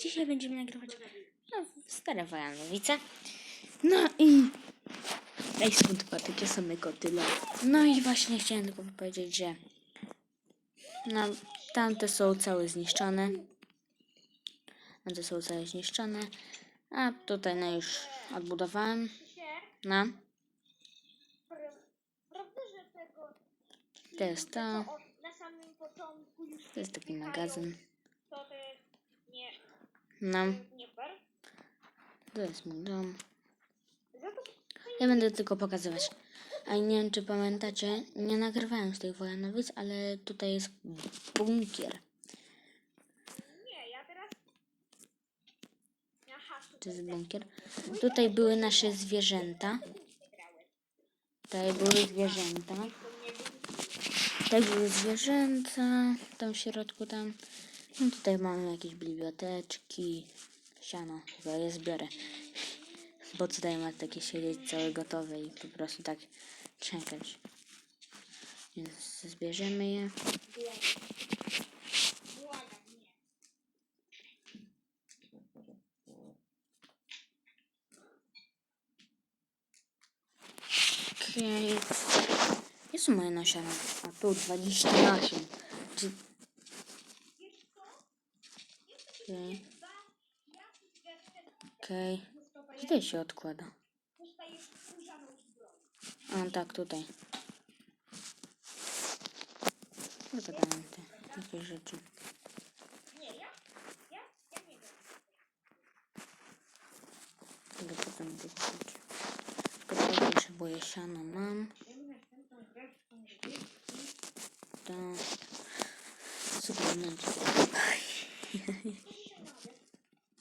Dzisiaj będziemy nagrywać no, stare Wojanowice. No i... Ej, skąd patykie same koty, no. No i właśnie chciałem tylko powiedzieć, że... No, tamte są całe zniszczone. Tamte są całe zniszczone. A tutaj no już odbudowałem. No, to jest to. To jest taki magazyn. To to jest nie, No, to jest mój dom. Ja będę tylko pokazywać. A nie wiem, czy pamiętacie, nie nagrywałem z tych Wojanowic, ale tutaj jest bunkier. nie, ja teraz... Aha, To jest bunkier. Tutaj były nasze zwierzęta. Tutaj były zwierzęta. Tutaj były zwierzęta. Tam w środku tam. No tutaj mamy jakieś biblioteczki. Siano. Chyba je zbiorę. Bo tutaj ma takie siedzieć całe gotowe i po prostu tak czekać. Więc zbierzemy je. Okej. Gdzie są moje nasiona? A tu 20 nasion. Czy... Okej. Okej. Gdzie się odkłada? Dostajesz skórzaną zbroję. A, tak, tutaj. Wypadają te takie rzeczy. Nie, ja? Ja? Ja nie wiem. Tego potem tych rzeczy. Tylko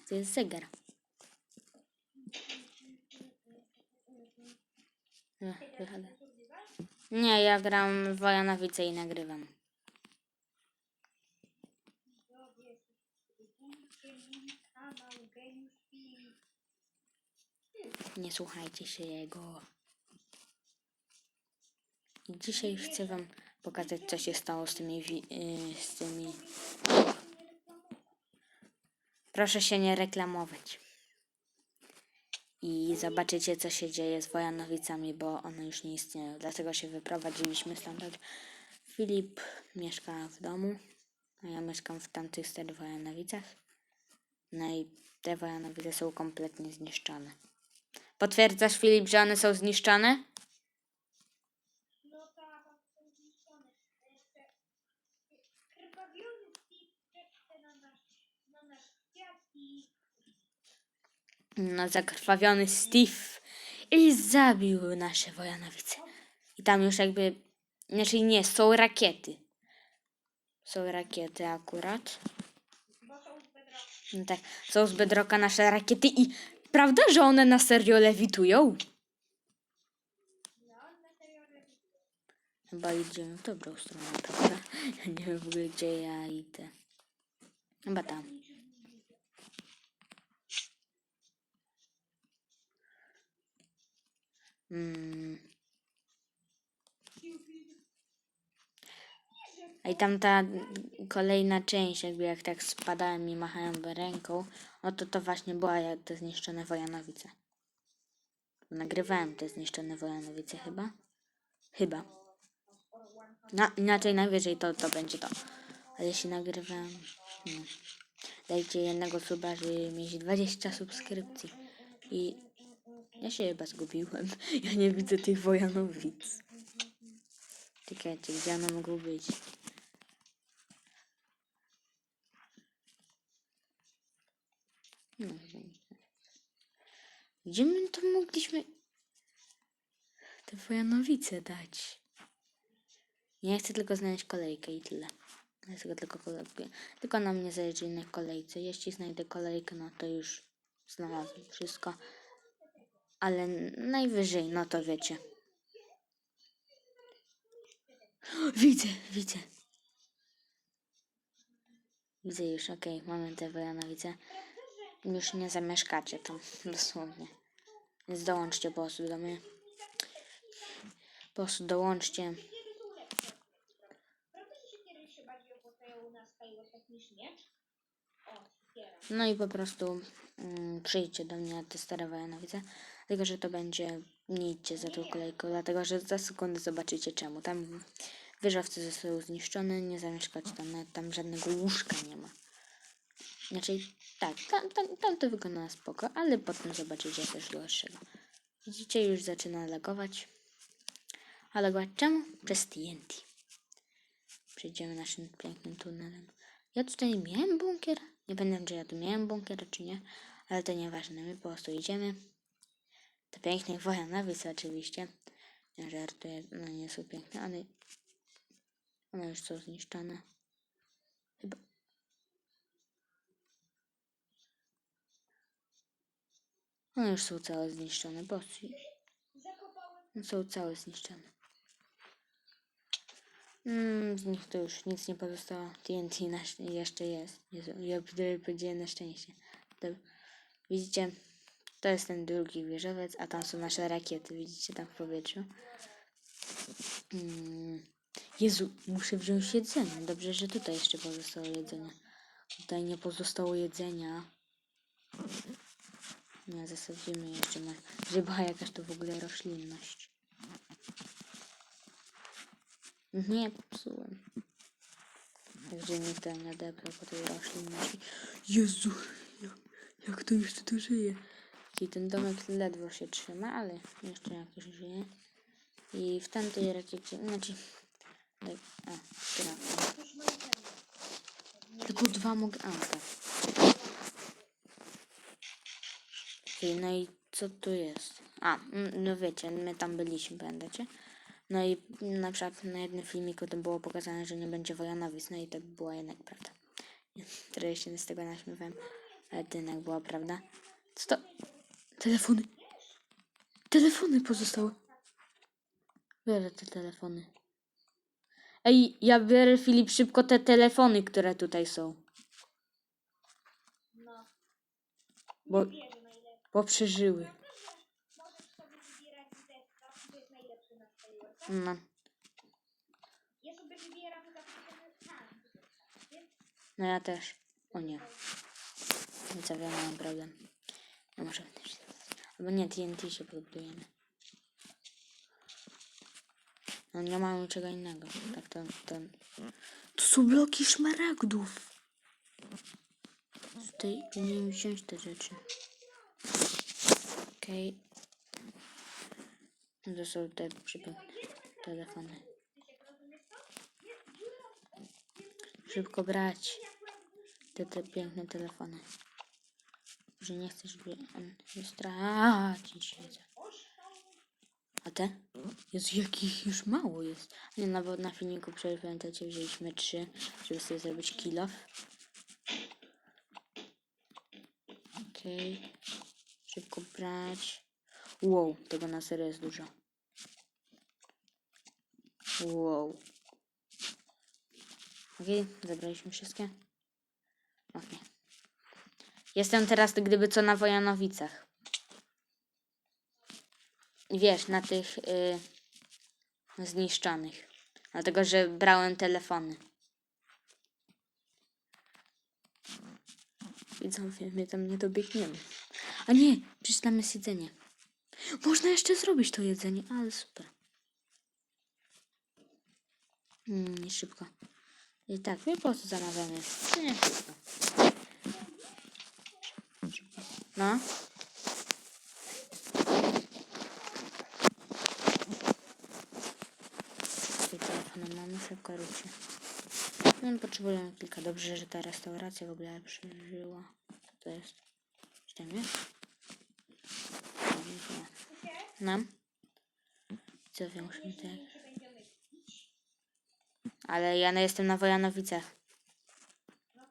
to jest zegar. Nie, ja gram w Wojanowice i nagrywam. Nie słuchajcie się jego. Dzisiaj chcę wam pokazać, co się stało z tymi... y, z tymi... Proszę się nie reklamować. I zobaczycie, co się dzieje z Wojanowicami, bo one już nie istnieją. Dlatego się wyprowadziliśmy stamtąd. Filip mieszka w domu, a ja mieszkam w tamtych starych Wojanowicach. No i te Wojanowice są kompletnie zniszczone. Potwierdzasz, Filip, że one są zniszczone? No tak, tam są zniszczone. Jeszcze krwawiony Steve czeka na nasz, na nasz świat i No, zakrwawiony Steve i zabił nasze Wojanowice. I tam już jakby, znaczy nie, są rakiety. Są rakiety akurat. No tak, są z bedroka nasze rakiety i prawda, że one na serio lewitują? Na. Chyba idziemy w dobrą stronę, prawda? Ja nie wiem w ogóle, gdzie ja idę. Chyba tam. Mm. A i tam ta kolejna część, jakby jak tak spadałem i machałem ręką, no to to właśnie była jak te zniszczone Wojanowice. Nagrywałem te zniszczone Wojanowice chyba? Chyba. No, inaczej najwyżej to, to będzie to. Ale jeśli nagrywam, no. Dajcie jednego suba, żeby mieć 20 subskrypcji. I ja się chyba zgubiłem. Ja nie widzę tych Wojanowic. Czekajcie, gdzie one mogą być? No, gdzie my to mogliśmy te Wojanowice dać? Nie chcę tylko znaleźć kolejkę i tyle. Chcę tylko kolejkę. Tylko na mnie zależy na kolejce. Jeśli znajdę kolejkę, no to już znalazłem wszystko. Ale najwyżej, no to wiecie. Widzę, widzę. Widzę już, okej, mamy te Wojanowice. Już nie zamieszkacie tam, dosłownie. Więc dołączcie po prostu do mnie. Po prostu dołączcie. No i po prostu mm, przyjdźcie do mnie na te stare Wojanowice, tylko że to będzie, nie idźcie za tą kolejką, dlatego że za sekundę zobaczycie czemu. Tam wieżowce zostały zniszczone, nie zamieszkać tam, nawet tam żadnego łóżka nie ma. Znaczy, tak, tam, tam, tam to wygląda spoko, ale potem zobaczycie coś gorszego. Widzicie, już zaczyna lagować. A lagować czemu? Przez TNT. Przejdziemy naszym pięknym tunelem. Ja tutaj miałem bunkier. Nie pamiętam, czy ja tu miałem bunkier, czy nie. Ale to nieważne. My po prostu idziemy. Te piękne Wojanowice oczywiście. Nie żartuję, no nie są piękne, ale one już są zniszczone. Chyba. One już są całe zniszczone, bo Zakopałem. są całe zniszczone. Mm, z nich to już nic nie pozostało. TNT na, szcz- jeszcze jest. Jezu, ja powiedziałem na szczęście. Dobra. Widzicie, to jest ten drugi wieżowiec, a tam są nasze rakiety. Widzicie tam w powietrzu. Mm. Jezu, muszę wziąć jedzenie. Dobrze, że tutaj jeszcze pozostało jedzenie. Tutaj nie pozostało jedzenia. Nie, zasadzimy jeszcze na... Żeby była jakaś to w ogóle roślinność. Nie popsułem. Także tam nie odebrał po tej roślinności. Jezu, jak, jak to jeszcze tu żyje? I ten domek ledwo się trzyma, ale jeszcze jakoś żyje. I w tamtej rakiecie, znaczy... Tak, a. Tylko dwa mogę. A, tak. Okej, no i co tu jest? A, no wiecie, my tam byliśmy, pamiętacie? No i na przykład na jednym filmiku to było pokazane, że nie będzie Wojanowic, no i to była jednak prawda. Trochę się z tego naśmiewałem, ale to jednak była prawda. Co to? Telefony. Telefony pozostały. Biorę te telefony. Ej, ja biorę Filip szybko te telefony, które tutaj są. No. Bo, bo przeżyły. Możesz sobie wybierać zestaw, to jest najlepszy na Skyward. No. Ja. Więc No ja też. O nie. Nic ja mam problem. No może też. Albo nie, TNT się podbudujemy. No nie mamy czego innego. Tak to, to... To są bloki szmaragdów. Tutaj powinienem wziąć te rzeczy. Okej. To są te przypomnę. Telefony. Szybko brać te, te piękne telefony. Że nie chcesz by on nie stracić jedzenia. A te? Jezu, jakich już mało jest. Nie, no bo na filmiku przecież pamiętacie, wzięliśmy trzy, żeby sobie zrobić kill off. Okej. Szybko brać. Wow, tego na serio jest dużo. Wow. Okej, zabraliśmy wszystkie. Okej. Jestem teraz gdyby co na Wojanowicach. Wiesz, na tych y, zniszczonych. Dlatego, że brałem telefony. Widzowie, my tam nie dobiegniemy. A nie, przecież tam jedzenie. Można jeszcze zrobić to jedzenie, ale super. Mm, nie szybko. I tak, my po prostu zamawiamy. Nie szybko. No. Telefony mamy, szybko róbcie. No, potrzebujemy kilka. Dobrze, że ta restauracja w ogóle przeżyła. Co to jest? Czy tam jest? Nam? Co wiem, musimy tak. Ale ja no jestem na Wojanowicach. No.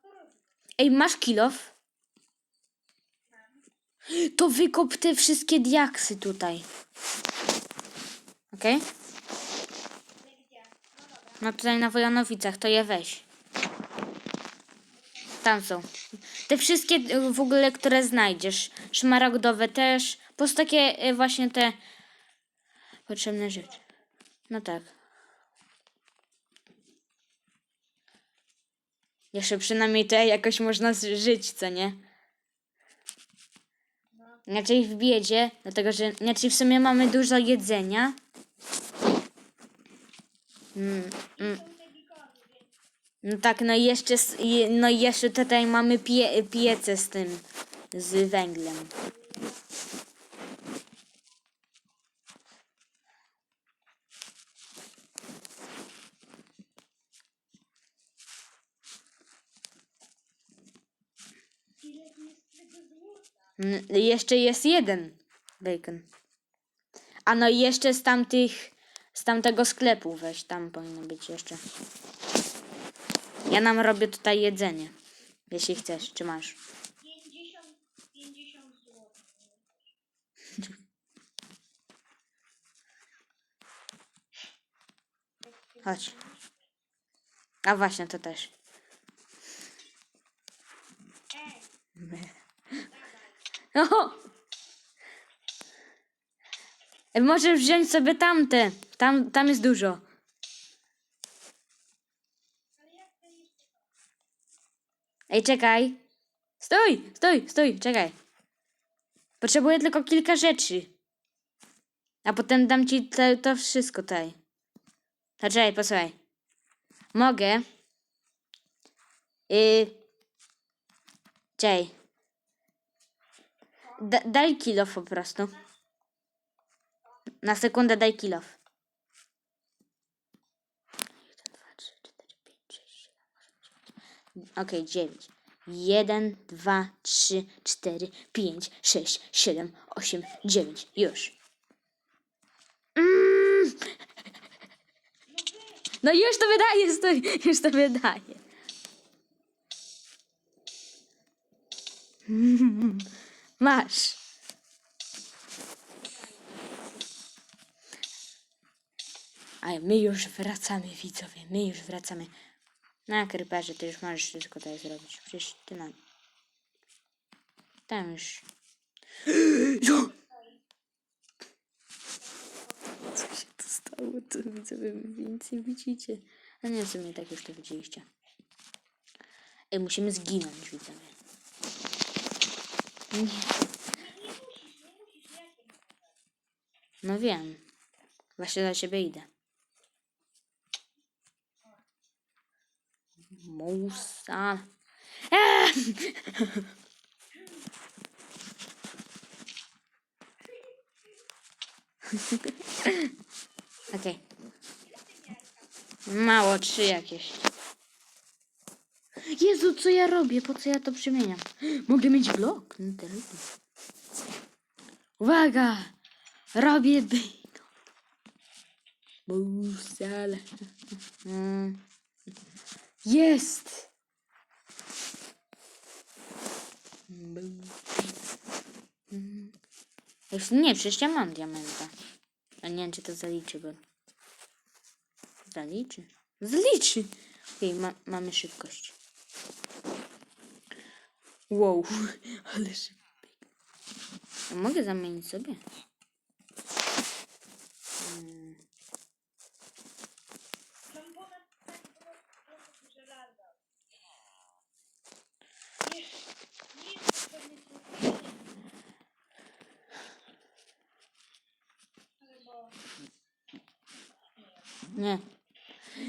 Ej, masz kilof? To wykop te wszystkie diaksy tutaj. Okej? Gdzie? No tutaj na Wojanowicach, to je weź. Tam są. Te wszystkie y, w ogóle, które znajdziesz. Szmaragdowe też. Po prostu takie y, właśnie te potrzebne rzeczy. No tak. Jeszcze przynajmniej te jakoś można żyć, co nie? Znaczy w biedzie, dlatego że znaczy w sumie mamy dużo jedzenia. Mm, mm. No tak, no jeszcze, no i jeszcze tutaj mamy pie, piece z tym, z węglem. Jeszcze jest jeden bacon. A no i jeszcze z tamtych, z tamtego sklepu weź, tam powinno być jeszcze. Ja nam robię tutaj jedzenie, jeśli chcesz, czy masz. 50, 50 zł. Chodź. A właśnie, to też. Ej, Ej, Możesz wziąć sobie tamte. Tam, tam jest dużo. Ej, czekaj. Stój, stój, stój, czekaj. Potrzebuję tylko kilka rzeczy. A potem dam ci te, to wszystko tutaj. A czekaj, posłuchaj. Mogę. Yy. Czekaj. Da, daj kilof po prostu. Na sekundę daj kilof. 1, 2, 3, 4, 5, 6, 7, 8, 9. Okej, 9. 1, 2, 3, 4, 5, 6, 7, 8, 9. Już. Mm. No już to wydaje, stój, już to wydaje. Masz. A my już wracamy, widzowie. My już wracamy. Na kryperze ty już możesz wszystko tutaj zrobić. Przecież ty na... Tam już... Jo! Co się tu stało? To widzowie więcej widzicie. A nie, w sumie tak już to widzieliście. Ej, musimy zginąć, widzowie. No wiem. Właśnie do ciebie idę. Musa. Okej. Mało, trzy jakieś. Jezu, co ja robię? Po co ja to przemieniam? Mogę mieć blok. Uwaga! Robię bacon. Musala. Mm. Jest! Nie, przecież ja mam diamenta. A nie wiem, czy to zaliczy, bo... Zaliczy? Zaliczy! Okej, ma, mamy szybkość. Wow, ale szybko. Mogę zamienić sobie? Mm. Tak Albo... Nie.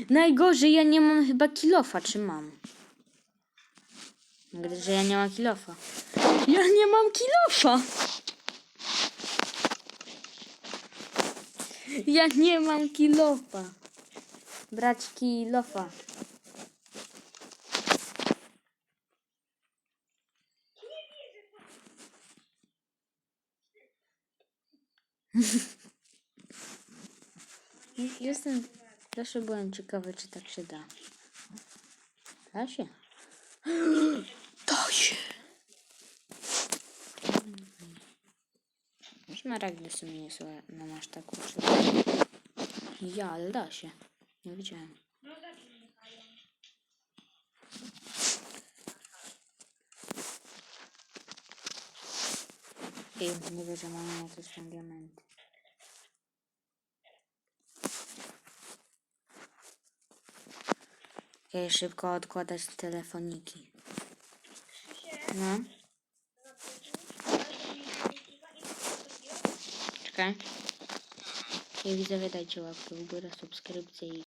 Najgorzej, ja nie mam chyba kilofa, czy mam? Gdy, że ja nie mam kilofa. Ja nie mam kilofa! Ja nie mam kilofa. Brać kilofa. Jestem, zawsze byłem ciekawy, czy tak się da. Da się. Da się. Szmaragdy w sumie nie są na aż tak uczyły. Ja, ale da się. Nie widziałem. No. I nie wiem, że mamy jakieś tam diamenty. Okej, szybko odkładać telefoniki. No. zapytuj, ale mi Okej. I widzowie dajcie łapkę w górę, subskrypcję i